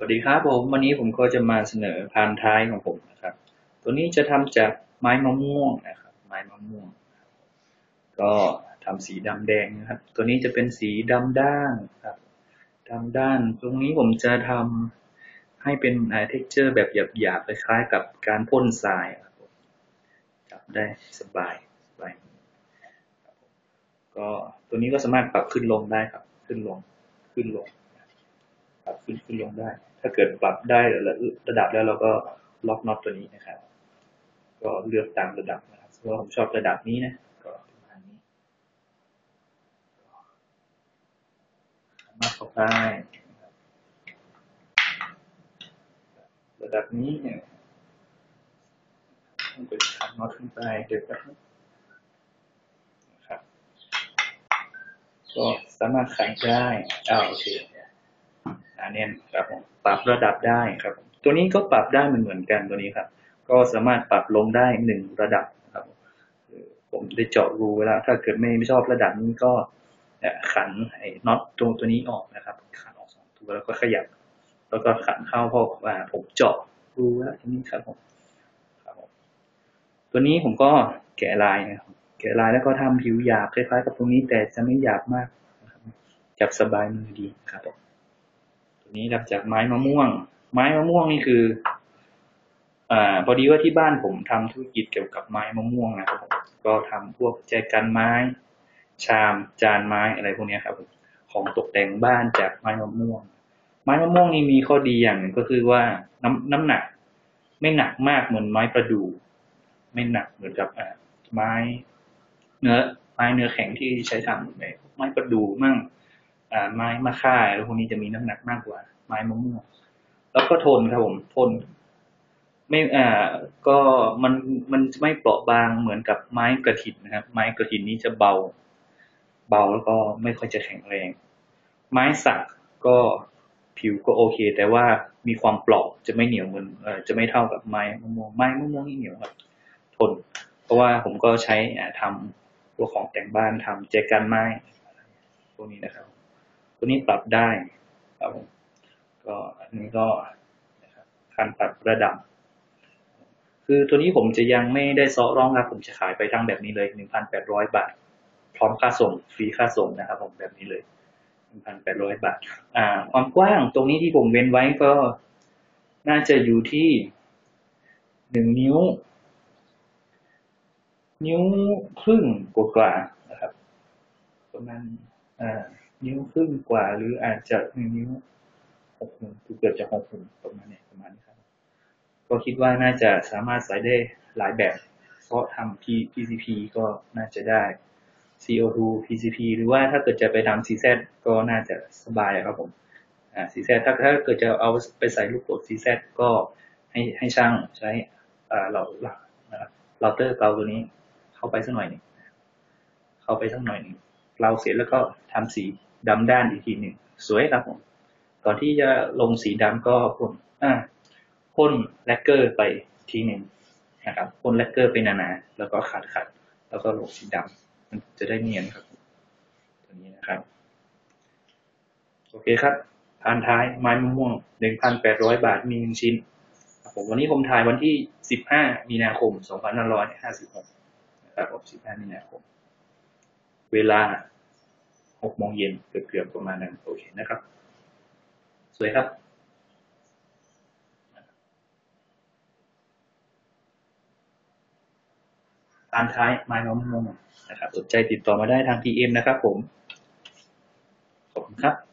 สวัสดีครับผม วันนี้ผมก็จะมาเสนอพานท้ายของผมนะครับ ตัวนี้จะทำจากไม้มะม่วงนะครับ ไม้มะม่วง ก็ทำสีดำแดงนะครับ ตัวนี้จะเป็นสีดำด้านครับดำด้าน ตรงนี้ผมจะทำให้เป็นเท็กเจอร์แบบหยาบๆคล้ายๆกับการพ่นทรายครับผมจับได้สบายสบายก็ตัวนี้ก็สามารถปรับขึ้นลงได้ครับ ขึ้นลงขึ้นลง ขึ้นขึ้นลงได้ ถ้าเกิดปรับได้ระดับแล้วเราก็ล็อกน็อตตัวนี้นะครับ ก็เลือกตามระดับนะครับเพราะผมชอบระดับนี้นะก็ประมาณนี้มาเข้าไปนะครับระดับนี้เนี่ยต้องไปขันน็อตขึ้นไปเดี๋ยวนะครับนะครับก็สามารถขันได้อ่าวโอเค อันนี้ครับผมปรับระดับได้ครับ ตัวนี้ก็ปรับได้เหมือนเหมือนกันตัวนี้ครับ ก็สามารถปรับลงได้หนึ่งระดับครับ ผมได้เจาะรูเวลาถ้าเกิดไม่ไม่ชอบระดับนี้ก็ขันไอ้น็อตตรงตัวนี้ออกนะครับ ขันออกสองตัวแล้วก็ขยับ แล้วก็ขันเข้าเพราะว่าผมเจาะรูแล้วตรงนี้ครับผมครับผมตัวนี้ผมก็แกะลายนะครับแกะลายแล้วก็ทำผิวหยาบคล้ายๆกับตรงนี้แต่จะไม่หยาบมากนะครับจับสบายมือดีครับผม นี้รับจากไม้มะม่วง ไม้มะม่วงนี่คืออ่าพอดีว่าที่บ้านผมทำธุรกิจเกี่ยวกับไม้มะม่วงนะครับผมก็ทำพวกแจกันไม้ ชามจานไม้อะไรพวกนี้ครับผมของตกแต่งบ้านจากไม้มะม่วง ไม้มะม่วงนี่มีข้อดีอย่างหนึ่งก็คือว่าน้ำน้ำหนัก ไม่หนักมากเหมือนไม้ประดู่ไม่หนักเหมือนกับอ่าไม้เนื้อไม้เนื้อแข็งที่ใช้ทำในไม้ประดู่มั่ง ไม้มะค่าแล้วพวกนี้จะมีน้ำหนักมากกว่า ไม้มะม่วงแล้วก็ทนครับผมทน ไม่อ่าก็มันมันไม่เปราะบางเหมือนกับไม้กระถินนะครับ ไม้กระถินนี้จะเบา เบาแล้วก็ไม่ค่อยจะแข็งแรง ไม้สักก็ผิวก็โอเค แต่ว่ามีความเปราะจะไม่เหนียวเหมือนเออจะไม่เท่ากับไม้มะม่วงไม้มะม่วงนี่เหนียวครับทน เพราะว่าผมก็ใช้ทำตัวของแต่งบ้านทำแจกันไม้พวกนี้นะครับ ตัวนี้ปรับได้ครับผมก็อันนี้ก็การปรับระดับ คือตัวนี้ผมจะยังไม่ได้ซอร้องครับ ผมจะขายไปทั้งแบบนี้เลยหนึ่งพันแปดร้อยบาท พร้อมค่าส่ง ฟรีค่าส่งนะครับ ผมแบบนี้เลยหนึ่งพันแปดร้อยบาท อ่า ความกว้างตรงนี้ที่ผมเว้นไว้ก็น่าจะอยู่ที่หนึ่งนิ้ว นิ้วครึ่งกว่าๆนะครับ ประมาณ นิ้วครึ่งกว่า หรืออาจจะหนึ่งนิ้วหกหุ่นเกือบจะหกหุ่นประมาณนี้ประมาณนี้ครับ ก็คิดว่าน่าจะสามารถใส่ได้หลายแบบ เพราะทำ PCP ก็น่าจะได้ CO2 PCP หรือว่าถ้าเกิดจะไปทำ CZ ก็น่าจะสบายครับผมอ่า CZ ถ้าถ้าเกิดจะเอาไปใส่ลูกโป่ง CZ ก็ให้ให้ช่างใช้อ่าเราเราเราเตอร์เกาตัวนี้ เข้าไปสักหน่อยนึงเข้าไปสักหน่อยนึง เราเสร็จแล้วก็ทำสีดำด้านอีกทีหนึ่งสวยครับผมก่อนที่จะลงสีดำก็พ่นอ่าพ่นแลกเกอร์ไปทีหนึ่งนะครับพ่นแลกเกอร์ไปหนาๆแล้วก็ขัดขัดแล้วก็ลงสีดำมันจะได้เนียนครับตัวนี้นะครับโอเคครับพานท้ายไม้มะม่วงหนึ่งพันแปดร้อยบาทมีหนึ่งชิ้นผมวันนี้ผมถ่ายวันที่สิบห้ามีนาคมสองพันห้าร้อยห้าสิบหกนะครับผมสิบห้ามีนาคม เวลา หกโมงเย็นเกือบๆประมาณนั้นโอเคนะครับ สวยครับตามท้ายไม้มะม่วงนะครับสนใจติดต่อมาได้ทาง PM นะครับผม ขอบคุณครับ